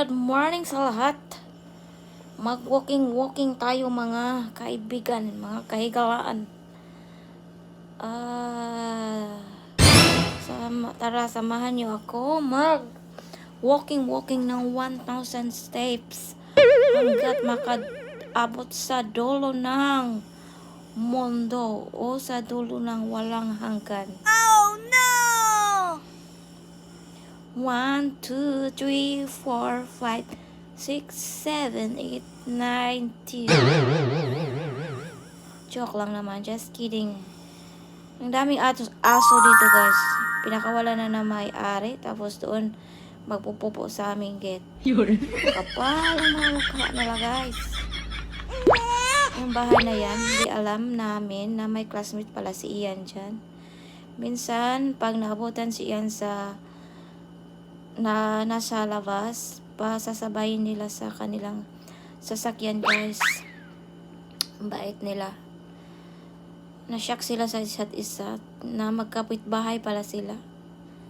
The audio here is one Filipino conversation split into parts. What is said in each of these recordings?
Good morning sa lahat. Mag-walking-walking tayo mga kaibigan, mga kahigalaan. Ah, sama, tara, samahan niyo ako mag walking-walking ng 1,000 steps hanggat makabot sa dulo ng mundo o sa dulo ng walang hanggan. Oh 1, 2, 3, 4, 5, 6, 7, 8, 9, 10. Joke lang naman, just kidding. Ang daming aso, aso dito guys. Pinakawala na na may-ari. Tapos doon, magpupupo sa aming gate. Kapal ang mga mukha nila guys. Yung bahay na yan, hindi alam namin na may classmate pala si Ian dyan. Minsan, pag naabutan si Ian sa na nasa labas, pasasabayin nila sa kanilang sasakyan guys. Ang bait nila. Nashock sila sa isa't isa na magkapit bahay pala sila.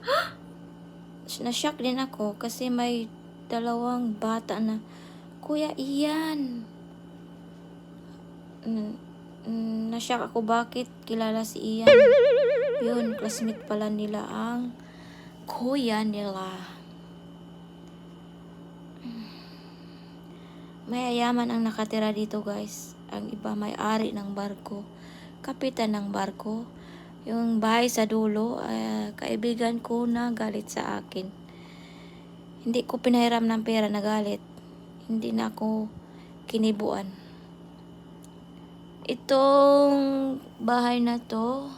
Nashock din ako kasi may dalawang bata na, Kuya Ian. N- n- Nashock ako bakit kilala si Ian. Yun, classmate pala nila ang kuya nila. Mayayaman ang nakatira dito guys. Ang iba may-ari ng barko. Kapitan ng barko. Yung bahay sa dulo, ah, kaibigan ko na galit sa akin. Hindi ko pinahiram ng pera na galit. Hindi na ako kinibuan. Itong bahay na to,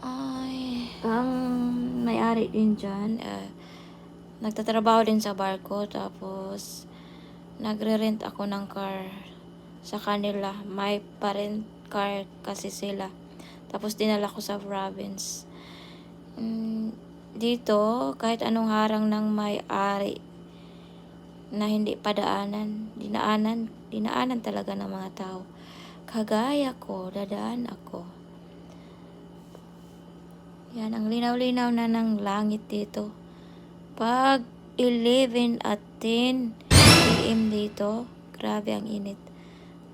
ay, ang may-ari din dyan, eh, nagtatrabaho din sa barko, tapos, nagre-rent ako ng car sa kanila. May parent car kasi sila. Tapos, dinala ko sa province. Mm, dito, kahit anong harang ng may-ari na hindi padaanan, dinaanan, dinaanan talaga ng mga tao. Kagaya ko, dadaan ako. Yan, ang linaw-linaw na ng langit dito. Pag 11 at 10 PM dito, grabe ang init.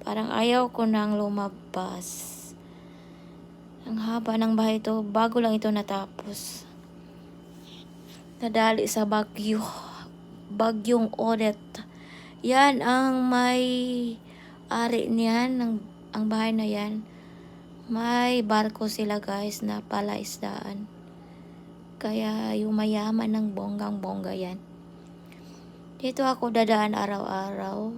Parang ayaw ko nang lumabas. Ang haba ng bahay ito, bago lang ito natapos. Nadali sa bagyo. Bagyong Odette. Yan ang may ari niyan, ng, ang bahay na yan. May barko sila guys na palaisdaan. Kaya yung mayaman ng bonggang-bongga yan. Dito ako dadaan araw-araw.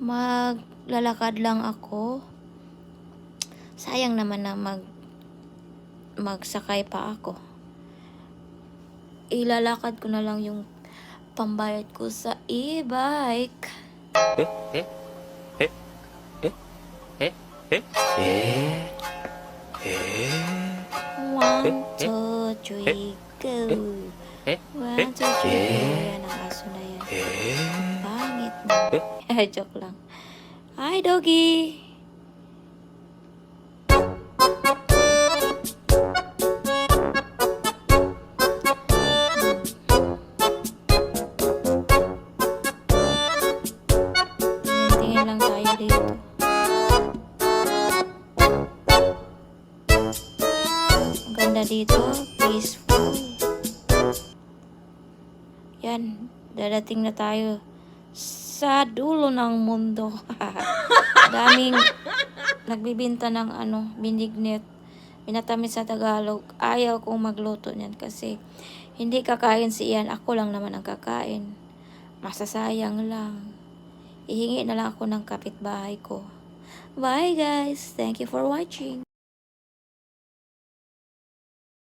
Maglalakad lang ako. Sayang naman na mag magsakay pa ako. Ilalakad ko na lang yung pambayad ko sa e-bike. One, two, three, go. One, two, three, go. Yan ang aso na yan. Pangit na. Eh, joke lang. Hi, doggy! Tingin-tingin lang tayo dito. Ang ganda dito, peaceful. Yan, dadating na tayo sa dulo ng mundo. Daming nagbibinta ng ano, binignet. Minatamis sa Tagalog. Ayaw kong magluto niyan kasi hindi kakain si Ian. Ako lang naman ang kakain. Masasayang lang. Ihingi na lang ako ng kapitbahay ko. Bye guys. Thank you for watching.